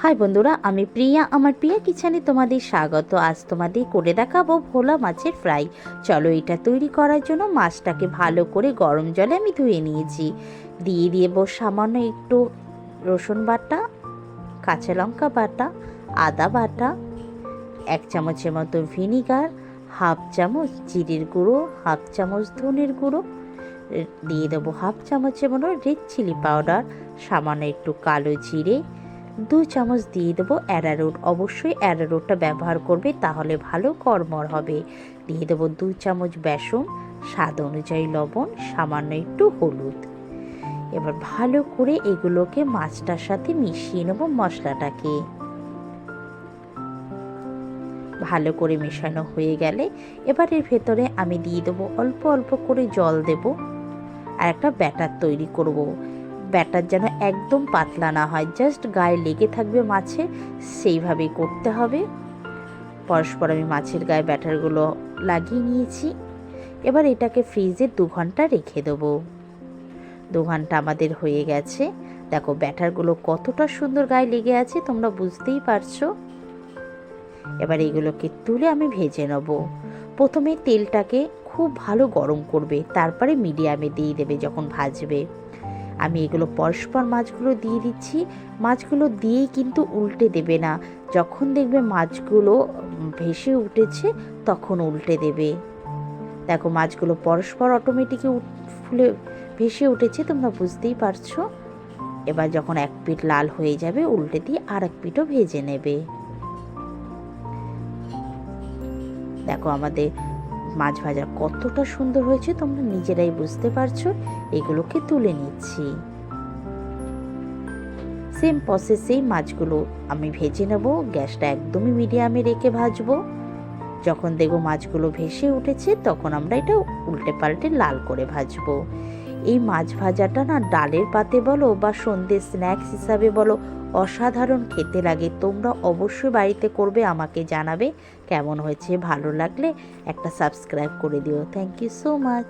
High বন্ধুরা, আমি প্রিয়া। আমার প্রিয়া কিচেনে তোমাদের স্বাগত। আজ তোমাদের করে দেখাবো ভোলা মাছের ফ্রাই। চলো এটা তৈরি করার জন্য মাছটাকে ভালো করে গরম জলে আমি ধুয়ে নিয়েছি। দিয়ে দেবো সামান্য একটু রসুন বাটা, কাঁচা লঙ্কা বাটা, আদা বাটা, এক চামচের মতো ভিনিগার, হাফ চামচ জিরের গুঁড়ো, হাফ চামচ ধনের গুঁড়ো দিয়ে দেবো হাফ চামচের মতো রেড চিলি পাউডার, সামান্য একটু কালো জিরে দু চামচ দিয়ে দেবো অ্যারারুট। অবশ্যই অ্যারারুটটা ব্যবহার করবে, তাহলে ভালো কর্মর হবে। দিয়ে দেবো দু চামচ বেসন, স্বাদ অনুযায়ী লবণ, সামান্য একটু হলুদ। এবার ভালো করে এগুলোকে মাছটার সাথে মিশিয়ে নেব মশলাটাকে। ভালো করে মেশানো হয়ে গেলে এবার এর ভেতরে আমি দিয়ে দেবো অল্প অল্প করে জল দেব। আর একটা ব্যাটার তৈরি করব। ব্যাটার যেন একদম পাতলা না হয় জাস্ট গায়ে লেগে থাকবে মাছে, সেইভাবেই করতে হবে। পরস্পর আমি মাছের গায়ে ব্যাটারগুলো লাগিয়ে নিয়েছি। এবার এটাকে ফ্রিজে দু ঘণ্টা রেখে দেবো। দু ঘণ্টা আমাদের হয়ে গেছে। দেখো, ব্যাটারগুলো কতটা সুন্দর গায়ে লেগে আছে, তোমরা বুঝতেই পারছ। এবার এগুলোকে তুলে আমি ভেজে নেব। প্রথমে তেলটাকে খুব ভালো গরম করবে, তারপরে মিডিয়ামে দিয়ে দেবে যখন ভাজবে। আমি এগুলো পরস্পর মাছগুলো দিয়ে দিচ্ছি। মাছগুলো দিয়েই কিন্তু উল্টে দেবে না। যখন দেখবে মাছগুলো ভেসে উঠেছে, তখন উল্টে দেবে। দেখো, মাছগুলো পরস্পর অটোমেটিকে ফুলে, ভেসে উঠেছে, তোমরা বুঝতেই পারছ? এবার যখন এক পিঠ লাল হয়ে যাবে, উল্টে দিয়ে আর এক পিঠও ভেজে নেবে। দেখো, আমাদের মাছ ভাজা কতটা সুন্দর হয়েছে তোমরা নিজেরাই বুঝতে পারছ। এগুলোকে তুলে নিচ্ছি। সেম প্রসেসেই মাছগুলো আমি ভেজে নেব। গ্যাসটা একদমই মিডিয়ামে রেখে ভাজবো। যখন দেখব মাছগুলো ভেসে উঠেছে, তখন আমরা এটা উল্টে পাল্টে লাল করে ভাজবো। এই মাছ ভাজাটা না ডালের পাতে বলো বা সন্ধ্যে স্ন্যাক্স হিসাবে বলো, অসাধারণ খেতে লাগে। তোমরা অবশ্যই বাড়িতে করবে, আমাকে জানাবে কেমন হয়েছে, ভালো লাগলে একটা সাবস্ক্রাইব করে দিও। Thank you so much